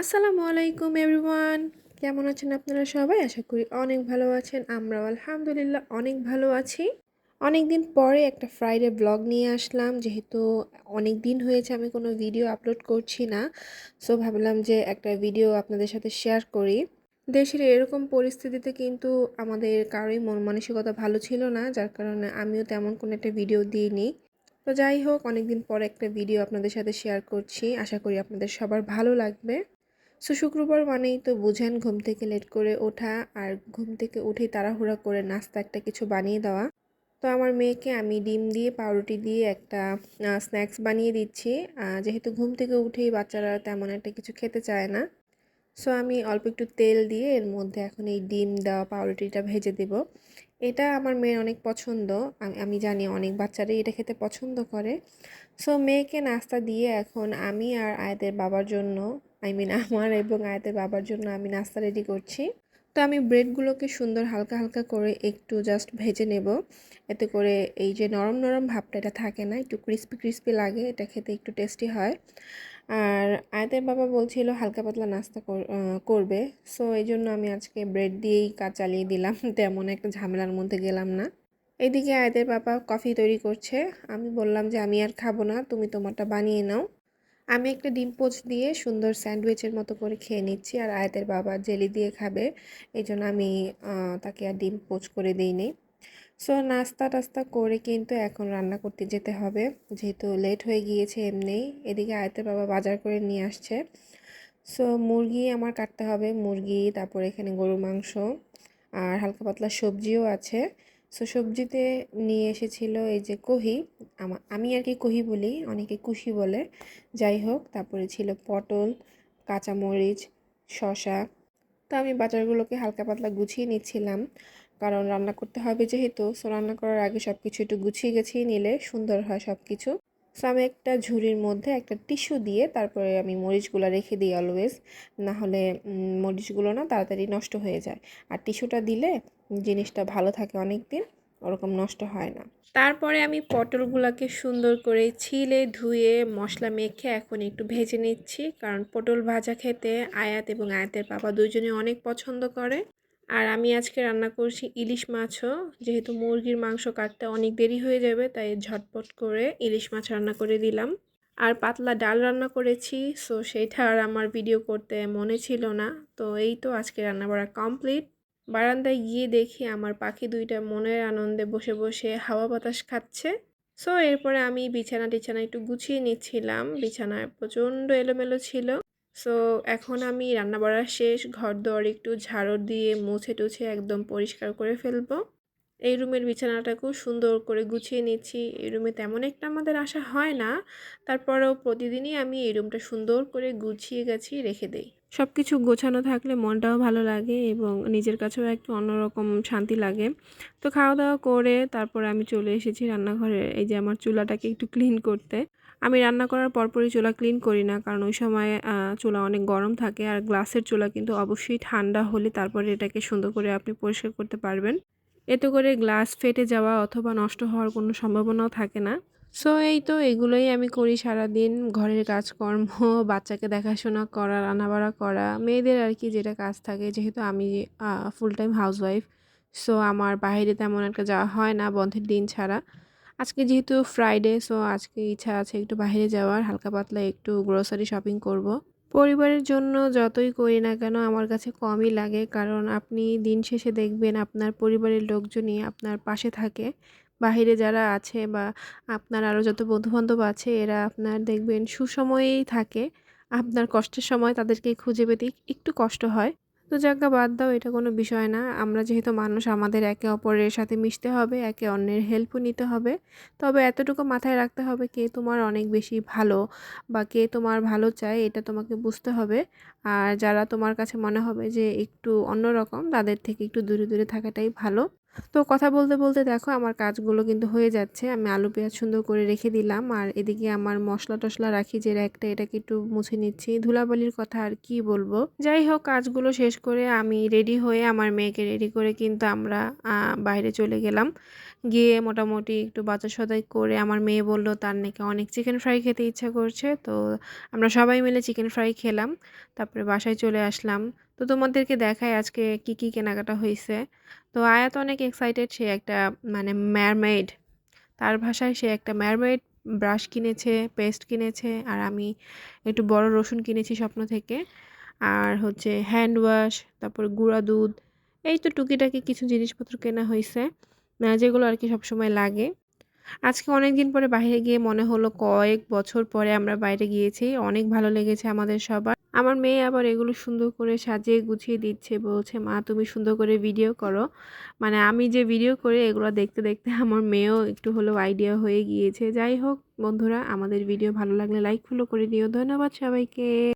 আসসালামু আলাইকুম এভরিওয়ান। কেমন আছেন আপনারা সবাই? আশা করি অনেক ভালো আছেন। আমরাও আলহামদুলিল্লাহ অনেক ভালো আছি। অনেক দিন পরে একটা ফ্রাইডে ব্লগ নিয়ে আসলাম। যেহেতু অনেক দিন হয়েছে আমি কোনো ভিডিও আপলোড করছি না সো ভাবলাম যে একটা ভিডিও আপনাদের সাথে শেয়ার করি। দেশের এরকম পরিস্থিতিতে কিন্তু আমাদের কারোই মন মানসিকতা ভালো ছিল না, যার কারণে আমিও তেমন কোনো একটা ভিডিও দিইনি। তো যাই হোক, অনেকদিন পরে একটা ভিডিও আপনাদের সাথে শেয়ার করছি। আশা করি আপনাদের সবার ভালো লাগবে। সো শুক্রবার মানেই তো বুঝেন ঘুম থেকে লেট করে ওঠা আর ঘুম থেকে উঠেই তাড়াহুড়া করে নাস্তা একটা কিছু বানিয়ে দেওয়া। তো আমার মেয়েকে আমি ডিম দিয়ে, পাউরুটি দিয়ে একটা স্ন্যাক্স বানিয়ে দিচ্ছি। যেহেতু ঘুম থেকে উঠেই বাচ্চারা তেমন একটা কিছু খেতে চায় না। সো আমি অল্প একটু তেল দিয়ে এর মধ্যে এখন এই ডিম দেওয়া পাউরুটিটা ভেজে দেব। এটা আমার মেয়ের অনেক পছন্দ। আমি জানি অনেক বাচ্চারাই এটা খেতে পছন্দ করে। সো মেয়েকে নাস্তা দিয়ে এখন আমি আর আয়াতের বাবার জন্য আই মিন আমার এবং আয়াতের বাবার জন্য আমি নাস্তা রেডি করছি। তো আমি ব্রেডগুলোকে সুন্দর হালকা হালকা করে একটু জাস্ট ভেজে নেব। এতে করে এই যে নরম নরম ভাবটা, এটা থাকে না, একটু ক্রিস্পি ক্রিস্পি লাগে, এটা খেতে একটু টেস্টি হয়। আর আয়াতের বাবা বলছিল হালকা পাতলা নাস্তা করবে। সো এই জন্য আমি আজকে ব্রেড দিয়েই কাজ চালিয়ে দিলাম। তেমন একটা ঝামেলার মধ্যে গেলাম না। এদিকে আয়াতের বাবা কফি তৈরি করছে। আমি বললাম যে, আমি আর খাব না, তুমি তোমারটা বানিয়ে নাও। আমি একটা ডিম পোচ দিয়ে সুন্দর স্যান্ডউইচের মতো করে খেয়ে নিচ্ছি আর আয়াতের বাবা জেলি দিয়ে খাবে। এই জন্য আমি তাকে আর ডিম পোচ করে দিই দিইনি সো নাস্তা টাস্তা করে কিন্তু এখন রান্না করতে যেতে হবে। যেহেতু লেট হয়ে গিয়েছে এমনি, এদিকে আয়তের বাবা বাজার করে নিয়ে আসছে। সো মুরগি আমার কাটতে হবে, মুরগি, তারপর এখানে গরু মাংস আর হালকা পাতলা সবজিও আছে। সো সবজিতে নিয়ে এসেছিল এই যে কহি, আমি আর কি কহি বলি, অনেকে কুশি বলে। যাই হোক, তারপরে ছিল পটল, কাঁচামরিচ শশা তো আমি বাজারগুলোকে হালকা পাতলা গুছিয়ে নিচ্ছিলাম। কারণ রান্না করতে হবে যেহেতু সো রান্না করার আগে সব কিছু একটু গুছিয়ে গেছিয়ে নিলে সুন্দর হয় সব কিছু সো আমি একটা ঝুড়ির মধ্যে একটা টিস্যু দিয়ে তারপরে আমি মরিচগুলো রেখে দিই অলওয়েজ না হলে মরিচগুলো না তাড়াতাড়ি নষ্ট হয়ে যায়। আর টিস্যুটা দিলে জিনিসটা ভালো থাকে অনেক দিন ওরকম নষ্ট হয় না। তারপরে আমি পটলগুলোকে সুন্দর করে ছিলে, ধুয়ে, মশলা মেখে এখন একটু ভেজে নিচ্ছি, কারণ পটল ভাজা খেতে আয়াত এবং আয়াতের বাবা দুজনে অনেক পছন্দ করে। আর আমি আজকে রান্না করছি ইলিশ মাছও। যেহেতু মুরগির মাংস কাটতে অনেক দেরি হয়ে যাবে, তাই ঝটপট করে ইলিশ মাছ রান্না করে দিলাম। আর পাতলা ডাল রান্না করেছি, সো সেইটা আর আমার ভিডিও করতে মনে ছিল না। তো এই তো আজকে রান্না করা কমপ্লিট। বারান্দায় গিয়ে দেখি আমার পাখি দুইটা মনের আনন্দে বসে বসে হাওয়া বাতাস খাচ্ছে। সো এরপরে আমি বিছানা টিছানা একটু গুছিয়ে নিচ্ছিলাম। বিছানায় প্রচণ্ড এলোমেলো ছিল। সো এখন আমি রান্না বাড়া শেষ ঘর দর একটু ঝাড়ু দিয়ে মুছে টুছে একদম পরিষ্কার করে ফেলব। এই রুমের বিছানাটাকেও সুন্দর করে গুছিয়ে নিচ্ছি। এই রুমে তেমন একটা আমাদের আসা হয় না। তারপরেও প্রতিদিনই আমি এই রুমটা সুন্দর করে গুছিয়ে গেছি রেখে দেই। সব কিছু গোছানো থাকলে মনটাও ভালো লাগে এবং নিজের কাছেও একটু অন্যরকম শান্তি লাগে। তো খাওয়া দাওয়া করে তারপরে আমি চলে এসেছি রান্নাঘরে, এই যে আমার চুলাটাকে একটু ক্লিন করতে। আমি রান্না করার পরপরই চুলা ক্লিন করি না, কারণ ওই সময় চুলা অনেক গরম থাকে আর গ্লাসের চুলা কিন্তু অবশ্যই ঠান্ডা হলে তারপরে এটাকে সুন্দর করে আপনি পরিষ্কার করতে পারবেন। এতে করে গ্লাস ফেটে যাওয়া অথবা নষ্ট হওয়ার কোনো সম্ভাবনাও থাকে না। সো এই তো এগুলোই আমি করি সারাদিন। ঘরের কাজকর্ম, বাচ্চাকে দেখাশোনা করা, রান্নাবাড়া করা, মেয়েদের আর কি যেটা কাজ থাকে। যেহেতু আমি ফুল টাইম হাউসওয়াইফ সো আমার বাইরে তেমন একটা যাওয়া হয় না বন্ধের দিন ছাড়া। আজকে যেহেতু ফ্রাইডে সো আজকে ইচ্ছা আছে একটু বাইরে যাওয়ার, হালকা পাতলা একটু গ্রোসারি শপিং করব। পরিবারের জন্য যতই করি না কেন আমার কাছে কমই লাগে, কারণ আপনি দিন শেষে দেখবেন আপনার পরিবারের লোকজনই আপনার পাশে থাকে। বাহিরে যারা আছে বা আপনার আরও যত বন্ধুবান্ধব আছে, এরা আপনার দেখবেন সুসময়েই থাকে। আপনার কষ্টের সময় তাদেরকে খুঁজে পেতে একটু কষ্ট হয়। তো জায়গা বাদ দাও, এটা কোনো বিষয় না। আমরা যেহেতু মানুষ, আমাদের একে অপরের সাথে মিশতে হবে, একে অন্যের হেল্পও নিতে হবে। তবে এতটুকু মাথায় রাখতে হবে, কে তোমার অনেক বেশি ভালো বা কে তোমার ভালো চায়, এটা তোমাকে বুঝতে হবে। আর যারা তোমার কাছে মনে হবে যে একটু অন্যরকম, তাদের থেকে একটু দূরে দূরে থাকাটাই ভালো। তো কথা বলতে বলতে দেখো আমার কাজগুলো কিন্তু হয়ে যাচ্ছে। আমি আলু, পেঁয়াজ সুন্দর করে রেখে দিলাম। আর এদিকে আমার মশলা টশলা রাখি যে একটা এটাকে একটু মুছে নিচ্ছি। ধুলাবালির কথা আর কি বলব? যাই হোক, কাজগুলো শেষ করে আমি রেডি হয়ে আমার মেয়েকে রেডি করে কিন্তু আমরা বাইরে চলে গেলাম। গিয়ে মোটামুটি একটু বাজার সদাই করে আমার মেয়ে বলল, তার নাকি অনেক চিকেন ফ্রাই খেতে ইচ্ছা করছে। তো আমরা সবাই মিলে চিকেন ফ্রাই খেলাম। তারপরে বাসায় চলে আসলাম। তো তোমাদেরকে দেখায় আজকে কি কি কেনাকাটা হয়েছে তো আয়াত অনেক এক্সাইটেড সে একটা মানে ম্যারমেড তার ভাষায় সে একটা ম্যারমেড ব্রাশ কিনেছে পেস্ট কিনেছে, আর আমি একটু বড় রসুন কিনেছি স্বপ্ন থেকে। আর হচ্ছে হ্যান্ড ওয়াশ তারপর গুঁড়া দুধ, এই তো টুকিটাকি কিছু জিনিসপত্র কেনা হয়েছে যেগুলো আর কি সবসময় লাগে। আজকে অনেক দিন পরে বাইরে গিয়ে মনে হলো কয়েক বছর পরে আমরা বাইরে গিয়েছি, অনেক ভালো লেগেছে আমাদের সবার। আমার মেয়ে আবার এগুলো সুন্দর করে সাজিয়ে গুছিয়ে দিচ্ছে, বলছে, মা, তুমি সুন্দর করে ভিডিও করো। মানে আমি যে ভিডিও করে, এগুলো দেখতে দেখতে আমার মেয়েও একটু হলেও আইডিয়া হয়ে গিয়েছে। যাই হোক, বন্ধুরা, আমাদের ভিডিও ভালো লাগলে লাইক ফলো করে দিও। ধন্যবাদ সবাইকে।